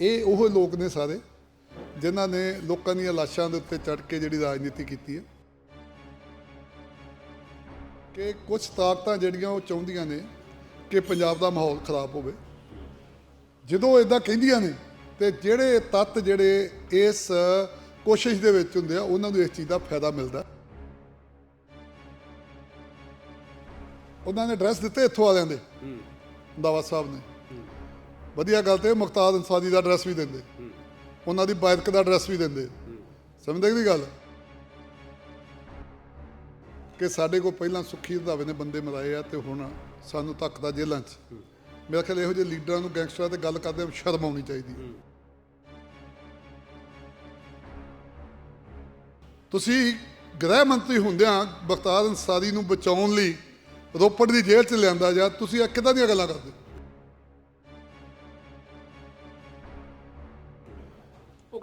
ਇਹ ਉਹ ਲੋਕ ਨੇ ਸਾਰੇ ਜਿਨ੍ਹਾਂ ਨੇ ਲੋਕਾਂ ਦੀਆਂ ਲਾਸ਼ਾਂ ਦੇ ਉੱਤੇ ਚੜ ਕੇ ਜਿਹੜੀ ਰਾਜਨੀਤੀ ਕੀਤੀ ਹੈ। ਕਿ ਕੁਝ ਤਾਕਤਾਂ ਜਿਹੜੀਆਂ ਉਹ ਚਾਹੁੰਦੀਆਂ ਨੇ ਕਿ ਪੰਜਾਬ ਦਾ ਮਾਹੌਲ ਖਰਾਬ ਹੋਵੇ। ਜਦੋਂ ਇਦਾਂ ਕਹਿੰਦੀਆਂ ਨੇ ਤੇ ਜਿਹੜੇ ਤੱਤ ਜਿਹੜੇ ਇਸ ਕੋਸ਼ਿਸ਼ ਦੇ ਵਿੱਚ ਹੁੰਦੇ ਆ ਉਹਨਾਂ ਨੂੰ ਇਸ ਚੀਜ਼ ਦਾ ਫਾਇਦਾ ਮਿਲਦਾ। ਉਹਨਾਂ ਨੇ ਐਡਰੈਸ ਦਿੱਤੇ ਇੱਥੋਂ ਵਾਲਿਆਂ ਦੇ। ਦਾਵਾ ਸਾਹਿਬ ਨੇ। ਵਧੀਆ ਗੱਲ ਤੇ ਮੁਖਤਾਰ ਅੰਸਾਰੀ ਦਾ ਐਡਰੈਸ ਵੀ ਦਿੰਦੇ। ਉਹਨਾਂ ਦੀ ਬਾਇਦਕ ਦਾ ਐਡਰੈਸ ਵੀ ਦਿੰਦੇ। ਸਮਝਦੇ ਕਿ ਗੱਲ? ਕਿ ਸਾਡੇ ਕੋਲ ਪਹਿਲਾਂ ਸੁੱਖੀ ਰੰਧਾਵੇ ਨੇ ਬੰਦੇ ਮਰਾਏ ਆ ਤੇ ਹੁਣ ਸਾਨੂੰ ਧੱਕਦਾ ਜੇਲ੍ਹਾਂ 'ਚ। ਮੇਰਾ ਖਿਆਲ ਇਹੋ ਜਿਹੇ ਲੀਡਰਾਂ ਨੂੰ ਗੈਂਗਸਟਰਾਂ ਤੇ ਗੱਲ ਕਰਦੇ ਸ਼ਰਮ ਆਉਣੀ ਚਾਹੀਦੀ ਹੈ ਤੁਸੀਂ ਗ੍ਰਹਿ ਮੰਤਰੀ ਹੁੰਦਿਆਂ ਬਖਤਾਰ ਅੰਸਾਰੀ ਨੂੰ ਬਚਾਉਣ ਲਈ ਰੋਪੜ ਦੀ ਜੇਲ੍ਹ 'ਚ ਲਿਆਂਦਾ ਜਾਂ ਤੁਸੀਂ ਇਹ ਕਿੱਦਾਂ ਦੀਆਂ ਗੱਲਾਂ ਕਰਦੇ?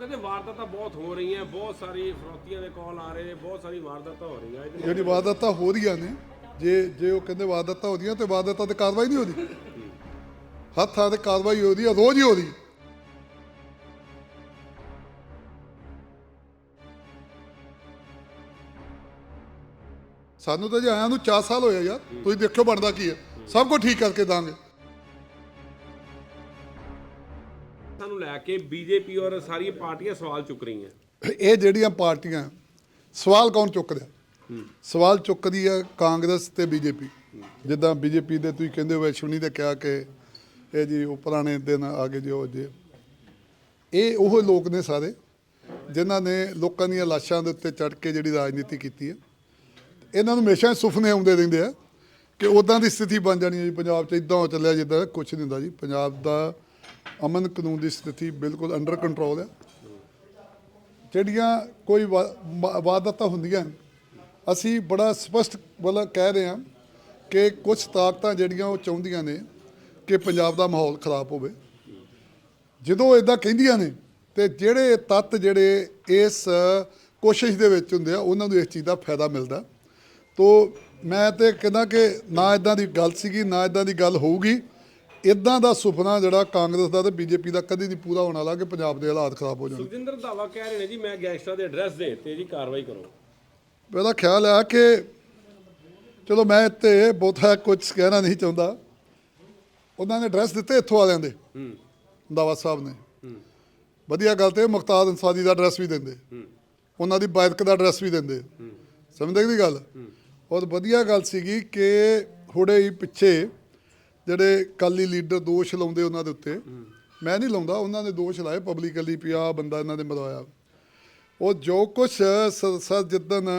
ਕਹਿੰਦੇ ਵਾਰਦਾਤਾਂ ਬਹੁਤ ਹੋ ਰਹੀਆਂ, ਬਹੁਤ ਸਾਰੀ ਫਰੋਤੀਆਂ ਦੇ ਕਾਲ ਆ ਰਹੇ ਨੇ, ਬਹੁਤ ਸਾਰੀ ਵਾਰਦਾਤਾਂ ਹੋ ਰਹੀਆਂ ਇਹਦੇ ਜਿਹੜੀ ਵਾਰਦਾਤਾਂ ਹੋ ਰਹੀਆਂ ਨੇ, ਜੇ ਜੇ ਉਹ ਕਹਿੰਦੇ ਵਾਰਦਾਤਾਂ ਹੋ ਰਹੀਆਂ ਤੇ ਵਾਰਦਾਤਾਂ ਤੇ ਕਾਰਵਾਈ ਨਹੀਂ ਹੋ ਰਹੀ। ਹੱਥ ਥਾਂ ਤੇ ਕਾਰਵਾਈ ਹੋ ਰਹੀ ਹੈ ਰੋਜ਼ ਹੀ ਹੋ ਰਹੀ। ਸਾਨੂੰ ਤਾਂ ਜੇ ਆਇਆਂ ਨੂੰ 4 ਸਾਲ ਹੋਇਆ ਯਾਰ, ਤੁਸੀਂ ਦੇਖਿਓ ਬਣਦਾ ਕੀ ਹੈ ਸਭ ਕੁਝ ਠੀਕ ਕਰਕੇ ਦਾਂਗੇ। ਲੈ ਕੇ ਬੀਜੇਪੀ ਔਰ ਸਾਰੀਆਂ ਪਾਰਟੀਆਂ ਸਵਾਲ ਚੁੱਕ ਰਹੀਆਂ। ਇਹ ਜਿਹੜੀਆਂ ਪਾਰਟੀਆਂ ਸਵਾਲ ਕੌਣ ਚੁੱਕਦਾ? ਸਵਾਲ ਚੁੱਕਦੀ ਹੈ ਕਾਂਗਰਸ ਤੇ ਬੀਜੇਪੀ। ਜਿੱਦਾਂ ਬੀਜੇਪੀ ਦੇ ਤੁਸੀਂ ਕਹਿੰਦੇ ਹੋ ਵੈਸ਼ਵਨੀ ਨੇ ਕਿਹਾ ਕਿ ਇਹ ਜੀ ਉਹ ਪੁਰਾਣੇ ਦਿਨ ਆ ਗਏ ਜੀ ਜੇ। ਇਹ ਉਹ ਲੋਕ ਨੇ ਸਾਰੇ ਜਿਨ੍ਹਾਂ ਨੇ ਲੋਕਾਂ ਦੀਆਂ ਲਾਸ਼ਾਂ ਦੇ ਉੱਤੇ ਚੜ ਕੇ ਜਿਹੜੀ ਰਾਜਨੀਤੀ ਕੀਤੀ ਹੈ। ਇਹਨਾਂ ਨੂੰ ਹਮੇਸ਼ਾ ਹੀ ਸੁਪਨੇ ਆਉਂਦੇ ਰਹਿੰਦੇ ਆ ਕਿ ਉਦਾਂ ਦੀ ਸਥਿਤੀ ਬਣ ਜਾਣੀ ਹੈ ਜੀ ਪੰਜਾਬ 'ਚ ਇਦਾਂ ਹੋ ਚੱਲਿਆ ਜਿੱਦਾਂ ਕੁਝ ਨਹੀਂ ਹੁੰਦਾ ਜੀ। ਪੰਜਾਬ ਦਾ ਅਮਨ ਕਾਨੂੰਨ ਦੀ ਸਥਿਤੀ ਬਿਲਕੁਲ ਅੰਡਰ ਕੰਟਰੋਲ ਹੈ ਜਿਹੜੀਆਂ ਕੋਈ ਵਾ- ਵਾ- ਹੁੰਦੀਆਂ ਅਸੀਂ ਬੜਾ ਸਪਸ਼ਟ ਬੋਲਾ ਕਹਿ ਰਹੇ ਹਾਂ ਕਿ ਕੁਝ ਤਾਕਤਾਂ ਜਿਹੜੀਆਂ ਉਹ ਚਾਹੁੰਦੀਆਂ ਨੇ ਕਿ ਪੰਜਾਬ ਦਾ ਮਾਹੌਲ ਖਰਾਬ ਹੋਵੇ। ਜਦੋਂ ਇਦਾਂ ਕਹਿੰਦੀਆਂ ਨੇ ਤੇ ਜਿਹੜੇ ਤੱਤ ਜਿਹੜੇ ਇਸ ਕੋਸ਼ਿਸ਼ ਦੇ ਵਿੱਚ ਹੁੰਦੇ ਆ, ਉਹਨਾਂ ਨੂੰ ਇਸ ਚੀਜ਼ ਦਾ ਫਾਇਦਾ ਮਿਲਦਾ। ਤੋ ਮੈਂ ਤੇ ਕਹਿੰਦਾ ਕਿ ਨਾ ਇਦਾਂ ਦੀ ਗੱਲ ਸੀਗੀ, ਨਾ ਇਦਾਂ ਦੀ ਗੱਲ ਹੋਊਗੀ। ਇਦਾਂ ਦਾ ਸੁਪਨਾ ਜਿਹੜਾ ਕਾਂਗਰਸ ਦਾ ਤੇ ਬੀਜੇਪੀ ਦਾ ਕਦੀ ਨਹੀਂ ਪੂਰਾ ਹੋਣ ਵਾਲਾ ਕਿ ਪੰਜਾਬ ਦੇ ਹਾਲਾਤ ਖਰਾਬ ਹੋ ਜਾਣ। ਸੁਖਜਿੰਦਰ ਦਾਵਾ ਕਹਿ ਰਹੇ ਨੇ ਜੀ ਮੈਂ ਗੈਂਗਸਟਰ ਦੇ ਐਡਰੈਸ ਦੇ ਤੇ ਜੀ ਕਾਰਵਾਈ ਕਰੋ। ਮੇਰਾ ਖਿਆਲ ਆ ਕਿ ਚਲੋ ਮੈਂ ਇੱਥੇ ਬਹੁਤਾ ਕੁਝ ਕਹਿਣਾ ਨਹੀਂ ਚਾਹੁੰਦਾ। ਉਹਨਾਂ ਨੇ ਐਡਰੈਸ ਦਿੱਤੇ ਇੱਥੋਂ ਵਾਲਿਆਂ ਦੇ। ਦਾਵਾ ਸਾਹਿਬ ਨੇ। ਵਧੀਆ ਗੱਲ ਤੇ ਮੁਖਤਾਰ ਅੰਸਾਰੀ ਦਾ ਐਡਰੈਸ ਵੀ ਦਿੰਦੇ। ਉਹਨਾਂ ਦੀ ਬਾਇਦਕ ਦਾ ਐਡਰੈਸ ਵੀ ਦਿੰਦੇ। ਸਮਝਦੇ ਕਿ ਗੱਲ? ਔਰ ਵਧੀਆ ਗੱਲ ਸੀਗੀ ਕਿ ਹੁੜੇ ਹੀ ਪਿੱਛੇ ਜਿਹੜੇ ਕਾਲੀ ਲੀਡਰ ਦੋਸ਼ ਲਾਉਂਦੇ ਉਹਨਾਂ ਦੇ ਉੱਤੇ, ਮੈਂ ਨਹੀਂ ਲਾਉਂਦਾ, ਉਹਨਾਂ ਨੇ ਦੋਸ਼ ਲਾਏ ਪਬਲਿਕਲੀ ਪਿਆ ਬੰਦਾ ਇਹਨਾਂ ਦੇ ਮਰਵਾਇਆ। ਉਹ ਜੋ ਕੁਛ ਸ- ਜਿੱਦਨ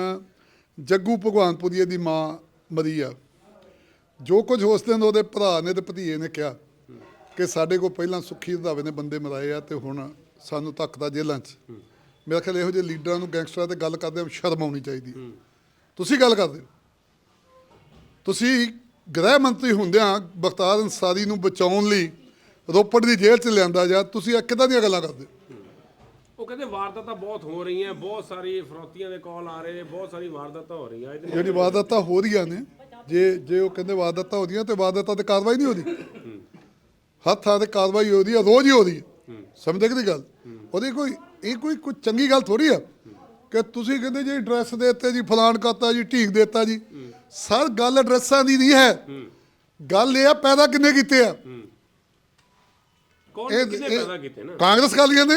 ਜੱਗੂ ਭਗਵਾਨਪੁਰੀਏ ਦੀ ਮਾਂ ਮਰੀ ਆ, ਜੋ ਕੁਝ ਉਸ ਦਿਨ ਉਹਦੇ ਭਰਾ ਨੇ ਤੇ ਭਤੀਏ ਨੇ ਕਿਹਾ ਕਿ ਸਾਡੇ ਕੋਲ ਪਹਿਲਾਂ ਸੁੱਖੀ ਰੰਧਾਵੇ ਨੇ ਬੰਦੇ ਮਰਾਏ ਆ ਤੇ ਹੁਣ ਸਾਨੂੰ ਧੱਕਦਾ ਜੇਲ੍ਹਾਂ 'ਚ। ਮੇਰਾ ਖਿਆਲ ਇਹੋ ਜਿਹੇ ਲੀਡਰਾਂ ਨੂੰ ਗੈਂਗਸਟਰਾਂ ਤੇ ਗੱਲ ਕਰਦੇ ਸ਼ਰਮ ਆਉਣੀ ਚਾਹੀਦੀ। ਤੁਸੀਂ ਗੱਲ ਕਰਦੇ ਹੋ? ਤੁਸੀਂ ਗ੍ਰਹਿ ਮੰਤਰੀ ਹੁੰਦਿਆਂ ਬਖਤਾਰ ਅੰਸਾਰੀ ਨੂੰ ਬਚਾਉਣ ਲਈ ਰੋਪੜ ਦੀ ਜੇਲ੍ਹ 'ਚ ਲਿਆਂਦਾ ਜਾਂ ਤੁਸੀਂ ਇਹ ਕਿੱਦਾਂ ਦੀਆਂ ਗੱਲਾਂ ਕਰਦੇ? ਉਹ ਕਹਿੰਦੇ ਵਾਰਦਾਤਾਂ ਬਹੁਤ ਹੋ ਰਹੀਆਂ ਬਹੁਤ ਸਾਰੀ ਫਰੋਤੀਆਂ ਦੇ ਕਾਲ ਆ ਰਹੇ ਨੇ ਬਹੁਤ ਸਾਰੀ ਵਾਰਦਾਤਾਂ ਹੋ ਰਹੀਆਂ ਇਹਦੇ ਜਿਹੜੀ ਵਾਰਦਾਤਾਂ ਹੋ ਰਹੀਆਂ ਨੇ ਜੇ ਜੇ ਉਹ ਕਹਿੰਦੇ ਵਾਰਦਾਤਾਂ ਹੋ ਰਹੀਆਂ ਤੇ ਵਾਰਦਾਤਾਂ ਤੇ ਕਾਰਵਾਈ ਨਹੀਂ ਹੋ ਰਹੀ। ਹੱਥ ਥਾਂ ਤੇ ਕਾਰਵਾਈ ਹੋ ਰਹੀ ਹੈ ਰੋਜ਼ ਹੀ ਹੋ ਰਹੀ ਸਮਝਦੇ ਕਿ ਗੱਲ? ਉਹਦੀ ਕੋਈ ਇਹ ਕੋਈ ਕੋਈ ਚੰਗੀ ਗੱਲ ਥੋੜੀ ਆ ਕਿ ਤੁਸੀਂ ਕਹਿੰਦੇ ਜੀ ਐਡਰੈਸ ਦੇ ਦਿੱਤੇ ਜੀ ਫਲਾਣ ਕਰਤਾ ਜੀ ਢੀਕ ਦੇਤਾ ਜੀ। ਸਰ ਗੱਲ ਐਡਰੈਸਾਂ ਦੀ ਨਹੀਂ ਹੈ। ਗੱਲ ਇਹ ਆ ਪੈਦਾ ਕਿੰਨੇ ਕੀਤੇ ਆ? ਕੌਣ ਕਿਹਨੇ ਪੈਦਾ ਕੀਤੇ ਨਾ? ਕਾਂਗਰਸ ਕਾਲੀਆਂ ਨੇ?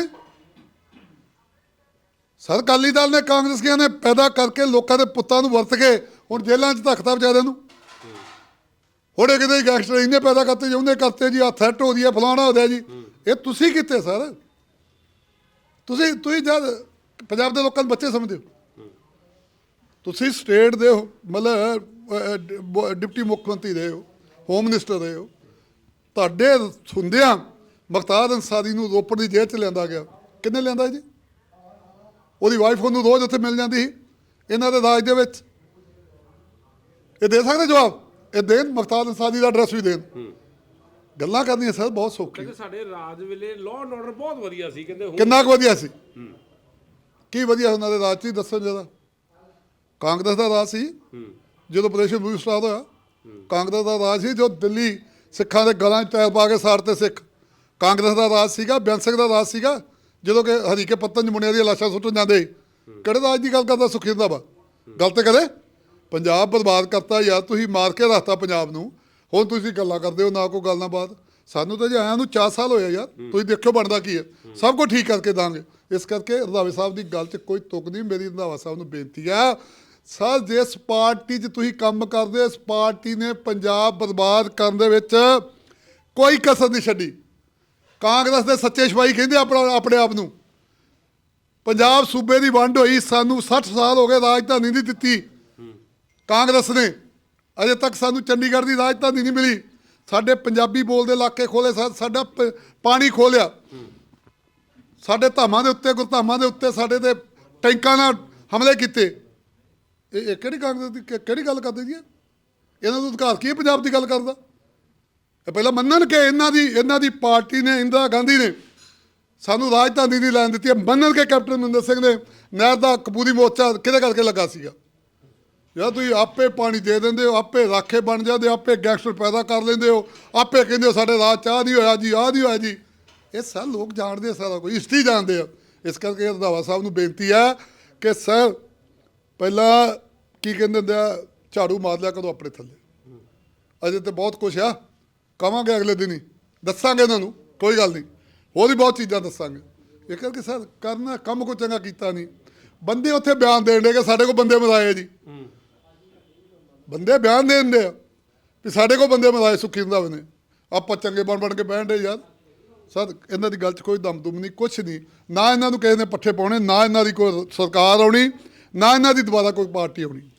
ਸਰ ਅਕਾਲੀ ਦਲ ਨੇ ਕਾਂਗਰਸੀਆਂ ਨੇ ਪੈਦਾ ਕਰਕੇ ਲੋਕਾਂ ਦੇ ਪੁੱਤਾਂ ਨੂੰ ਵਰਤ ਕੇ ਹੁਣ ਜੇਲ੍ਹਾਂ 'ਚ ਧੱਕਤਾ ਵਿਚਾਰਿਆਂ ਨੂੰ। ਹੋੜੇ ਕਿਤੇ ਗੈਂਗਸਟਰ ਇੰਨੇ ਪੈਦਾ ਕਰਤੇ ਜਾਂਦੇ ਕਰਤੇ ਜੀ ਆ ਥ੍ਰੈਟ ਹੋ ਰਹੀ ਹੈ ਫਲਾਣਾ ਹੋ ਰਿਹਾ ਜੀ। ਇਹ ਤੁਸੀਂ ਕੀਤੇ ਸਰ? ਤੁਸੀਂ ਤੁਸੀਂ ਜਦ ਪੰਜਾਬ ਦੇ ਲੋਕਾਂ ਨੂੰ ਬੱਚੇ ਸਮਝਦੇ ਹੋ? ਤੁਸੀਂ ਸਟੇਟ ਦੇ ਮਤਲਬ ਡਿਪਟੀ ਮੁੱਖ ਮੰਤਰੀ ਰਹੇ ਹੋ ਹੋਮ ਮਿਨਿਸਟਰ ਰਹੇ ਹੋ ਤੁਹਾਡੇ ਹੁੰਦਿਆਂ ਮਖਤਾਰ ਅੰਸਾਰੀ ਨੂੰ ਰੋਪੜ ਦੀ ਜੇਲ੍ਹ ਚ ਲਿਆਂਦਾ ਗਿਆ। ਕਿੰਨੇ ਲਿਆਂਦਾ ਜੀ? ਉਹਦੀ ਵਾਈਫ ਉਹਨੂੰ ਰੋਜ਼ ਉੱਥੇ ਮਿਲ ਜਾਂਦੀ ਸੀ ਇਹਨਾਂ ਦੇ ਰਾਜ ਦੇ ਵਿੱਚ। ਇਹ ਦੇ ਸਕਦੇ ਜਵਾਬ? ਇਹ ਦੇਣ ਮਖਤਾਰ ਅੰਸਾਰੀ ਦਾ ਐਡਰੈਸ ਵੀ ਦੇਣ। ਗੱਲਾਂ ਕਰਨੀਆਂ ਸਰ ਬਹੁਤ ਸੌਖੀ। ਕਹਿੰਦੇ ਸਾਡੇ ਰਾਜ ਵੇਲੇ ਲਾਅ ਐਂਡ ਆਰਡਰ ਬਹੁਤ ਵਧੀਆ ਸੀ ਕਹਿੰਦੇ ਕਿੰਨਾ ਕੁ ਵਧੀਆ ਸੀ? ਕੀ ਵਧੀਆ ਉਹਨਾਂ ਦੇ ਰਾਜ ਚ ਹੀ ਦੱਸੋ ਜਰਾ। ਕਾਂਗਰਸ ਦਾ ਰਾਜ ਸੀ ਜਦੋਂ ਆਪਰੇਸ਼ਨ ਬਲੂ ਸਟਾਰਟ ਹੋਇਆ ਕਾਂਗਰਸ ਦਾ ਰਾਜ ਸੀ ਜੋ ਦਿੱਲੀ ਸਿੱਖਾਂ ਦੇ ਗਲਾਂ 'ਚ ਟਾਇਰ ਪਾ ਕੇ ਸਾੜਤੇ ਸਿੱਖ। ਕਾਂਗਰਸ ਦਾ ਰਾਜ ਸੀਗਾ ਸਿੰਘ ਦਾ ਰਾਜ ਸੀਗਾ ਜਦੋਂ ਕਿ ਹਰੀਕੇ ਪੱਤਨ ਚ ਮੁੰਡਿਆਂ ਦੀਆਂ ਲਾਸ਼ਾਂ ਸੁੱਟਣ ਜਾਂਦੇ ਕਿਹੜੇ ਰਾਜ ਦੀ ਗੱਲ ਕਰਦਾ ਸੁਖਿੰਦਾ ਵਾ ਗੱਲ ਤੇ ਕਰੇ। ਪੰਜਾਬ ਬਰਬਾਦ ਕਰਤਾ ਯਾਰ ਤੁਸੀਂ ਮਾਰ ਕੇ ਰੱਖਤਾ ਪੰਜਾਬ ਨੂੰ। ਹੁਣ ਤੁਸੀਂ ਗੱਲਾਂ ਕਰਦੇ ਹੋ ਨਾ ਕੋਈ ਗੱਲ ਨਾ ਬਾਤ। ਸਾਨੂੰ ਤਾਂ ਜੇ ਆਇਆਂ ਨੂੰ 4 ਸਾਲ ਹੋਇਆ ਯਾਰ ਤੁਸੀਂ ਦੇਖਿਓ ਬਣਦਾ ਕੀ ਹੈ। ਸਭ ਕੁਝ ਠੀਕ ਕਰਕੇ ਦਾਂਗੇ। ਇਸ ਕਰਕੇ ਰੰਧਾਵੇ ਸਾਹਿਬ ਦੀ ਗੱਲ 'ਚ ਕੋਈ ਤੁਕ ਨਹੀਂ ਮੇਰੀ ਰੰਧਾਵਾ ਸਾਹਿਬ ਨੂੰ ਬੇਨਤੀ ਆ ਸਰ ਜਿਸ ਪਾਰਟੀ 'ਚ ਤੁਸੀਂ ਕੰਮ ਕਰਦੇ ਹੋ, ਇਸ ਪਾਰਟੀ ਨੇ ਪੰਜਾਬ ਬਰਬਾਦ ਕਰਨ ਦੇ ਵਿੱਚ ਕੋਈ ਕਸਰ ਨਹੀਂ ਛੱਡੀ। ਕਾਂਗਰਸ ਦੇ ਸੱਚੇ ਸਿਪਾਹੀ ਕਹਿੰਦੇ ਆਪਣਾ ਆਪਣੇ ਆਪ ਨੂੰ। ਪੰਜਾਬ ਸੂਬੇ ਦੀ ਵੰਡ ਹੋਈ ਸਾਨੂੰ 60 ਸਾਲ ਹੋ ਗਏ ਰਾਜਧਾਨੀ ਨਹੀਂ ਦਿੱਤੀ। ਕਾਂਗਰਸ ਨੇ ਅਜੇ ਤੱਕ ਸਾਨੂੰ ਚੰਡੀਗੜ੍ਹ ਦੀ ਰਾਜਧਾਨੀ ਨਹੀਂ ਮਿਲੀ। ਸਾਡੇ ਪੰਜਾਬੀ ਬੋਲਦੇ ਇਲਾਕੇ ਖੋਲੇ ਸਾ- ਸਾਡਾ ਪ- ਪਾਣੀ ਖੋਲਿਆ ਸਾਡੇ ਧਾਮਾਂ ਦੇ ਉੱਤੇ ਗੁਰਧਾਮਾਂ ਦੇ ਉੱਤੇ ਸਾਡੇ ਤੇ ਟੈਂਕਾਂ ਨਾਲ ਹਮਲੇ ਕੀਤੇ। ਇਹ ਇਹ ਕਿਹੜੀ ਕਾਂਗਰਸ ਦੀ ਕਿ- ਕਿਹੜੀ ਗੱਲ ਕਰਦੇ ਜੀ ਇਹ? ਇਹਨਾਂ ਦਾ ਅਧਿਕਾਰ ਕੀ ਹੈ ਪੰਜਾਬ ਦੀ ਗੱਲ ਕਰਦਾ ਇਹ ਪਹਿਲਾਂ ਮੰਨਣ ਕਿ ਇਹਨਾਂ ਦੀ ਇਹਨਾਂ ਦੀ ਪਾਰਟੀ ਨੇ ਇੰਦਰਾ ਗਾਂਧੀ ਨੇ ਸਾਨੂੰ ਰਾਜਧਾਨੀ ਨਹੀਂ ਲੈਣ ਦਿੱਤੀ ਹੈ। ਮੰਨਣ ਕੇ ਕੈਪਟਨ ਅਮਰਿੰਦਰ ਸਿੰਘ ਨੇ ਨਹਿਰ ਦਾ ਕਬੂਰੀ ਮੋਰਚਾ ਕਿਹਦੇ ਕਰਕੇ ਲੱਗਾ ਸੀਗਾ ਯਾਰ ਤੁਸੀਂ ਆਪੇ ਪਾਣੀ ਦੇ ਦਿੰਦੇ ਹੋ ਆਪੇ ਰਾਖੇ ਬਣ ਜਾਂਦੇ ਹੋ, ਆਪੇ ਗੈਂਗਸਟਰ ਪੈਦਾ ਕਰ ਲੈਂਦੇ ਹੋ ਆਪੇ ਕਹਿੰਦੇ ਹੋ ਸਾਡੇ ਰਾਜ ਚਾਹ ਨਹੀਂ ਹੋਇਆ ਜੀ ਆਹ ਨਹੀਂ ਹੋਇਆ ਜੀ ਇਹ ਸਰ ਲੋਕ ਜਾਣਦੇ ਆ ਸਾਰਾ ਕੁਝ ਹਿਸਟਰੀ ਜਾਣਦੇ ਆ ਇਸ ਕਰਕੇ ਰੰਧਾਵਾ ਸਾਹਿਬ ਨੂੰ ਬੇਨਤੀ ਹੈ ਕਿ ਸਰ ਪਹਿਲਾਂ ਕੀ ਕਹਿੰਦੇ ਹੁੰਦੇ ਆ ਝਾੜੂ ਮਾਰ ਲਿਆ ਕਦੋਂ ਆਪਣੇ ਥੱਲੇ। ਅਜੇ ਤੇ ਬਹੁਤ ਕੁਛ ਆ। ਕਵਾਂਗੇ ਅਗਲੇ ਦਿਨ ਹੀ। ਦੱਸਾਂਗੇ ਇਹਨਾਂ ਨੂੰ। ਕੋਈ ਗੱਲ ਨਹੀਂ। ਹੋਰ ਵੀ ਬਹੁਤ ਚੀਜ਼ਾਂ ਦੱਸਾਂਗੇ। ਇਹ ਕਰਕੇ ਸਰ ਕਰਨਾ ਕੰਮ ਕੋ ਚੰਗਾ ਕੀਤਾ ਨਹੀਂ। ਬੰਦੇ ਉੱਥੇ ਬਿਆਨ ਦੇਣ ਦੇ ਕਿ ਸਾਡੇ ਕੋਲ ਬੰਦੇ ਮਰਾਏ ਆ ਜੀ। ਬੰਦੇ ਬਿਆਨ ਦੇਣ ਦੇ ਵੀ ਸਾਡੇ ਕੋਲ ਬੰਦੇ ਮਰਾਏ ਸੁੱਖੀ ਰੰਧਾਵੇ ਨੇ। ਆਪਾਂ ਚੰਗੇ ਬਣ ਬਣ ਕੇ ਬਹਿਣ ਦੇ ਯਾਰ। ਸਰ ਇਹਨਾਂ ਦੀ ਗੱਲ 'ਚ ਕੋਈ ਦਮ ਦੁਮ ਨਹੀਂ ਕੁਛ ਨਹੀਂ। ਨਾ ਇਹਨਾਂ ਨੂੰ ਕਿਸੇ ਨੇ ਪੱਠੇ ਪਾਉਣੇ ਨਾ ਇਹਨਾਂ ਦੀ ਕੋਈ ਸਰਕਾਰ ਆਉਣੀ ਨਾ ਇਹਨਾਂ ਦੀ ਦੁਬਾਰਾ ਕੋਈ ਪਾਰਟੀ ਆਉਣੀ।